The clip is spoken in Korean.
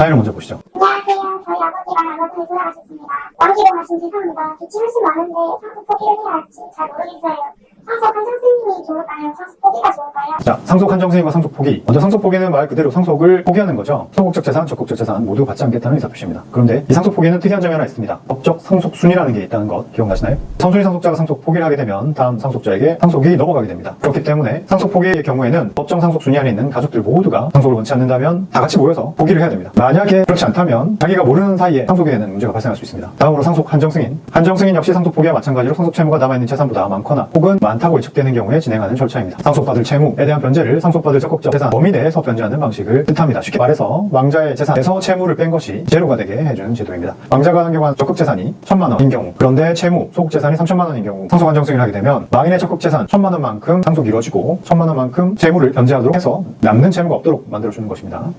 사연을 먼저 보시죠. 안녕하세요. 저희 얼마 전에 돌아가셨습니다. 왕기로 가신 죄송합니다. 빚이 훨씬 많은데 상속 포기를 해야 할지 잘 모르겠어요. 상속 한장 스님이 좋을까요? 상속 포기가 좋을까요? 자, 상속 한정승인과 상속 포기. 먼저 상속 포기는 말 그대로 상속을 포기하는 거죠. 소극적 재산, 적극적 재산 모두 받지 않겠다는 의사표시입니다. 그런데 이 상속 포기는 특이한 점이 하나 있습니다. 법적 상속 순위라는 게 있다는 것 기억나시나요? 선순위 상속자가 상속 포기를 하게 되면 다음 상속자에게 상속이 넘어가게 됩니다. 그렇기 때문에 상속 포기의 경우에는 법정 상속 순위 안에 있는 가족들 모두가 상속을 원치 않는다면 다 같이 모여서 포기를 해야 됩니다. 만약에 그렇지 않다면 자기가 모르는 사이에 상속에 대한 문제가 발생할 수 있습니다. 다음으로 상속 한정 승인. 한정 승인 역시 상속 포기와 마찬가지로 상속 채무가 남아있는 재산보다 많거나 혹은 많다고 예측되는 경우에 진행하는 절차입니다. 상속받을 채무에 대한 변제를 상속받을 적극적 재산 범위 내에서 변제하는 방식을 뜻합니다. 쉽게 말해서 왕자의 재산에서 채무를 뺀 것이 제로가 되게 해주는 제도입니다. 왕자가 하는 경우 적극 재산이 천만 원인 경우 그런데 채무, 소극 재산이 3천만 원인 경우 상속 승인을 하게 되면 망인의 적극 재산 천만 원만큼 상속이 이루어지고 천만 원만큼 채무를 변제하도록 해서 남는 채무가 없도록 만들어주는 것입니다.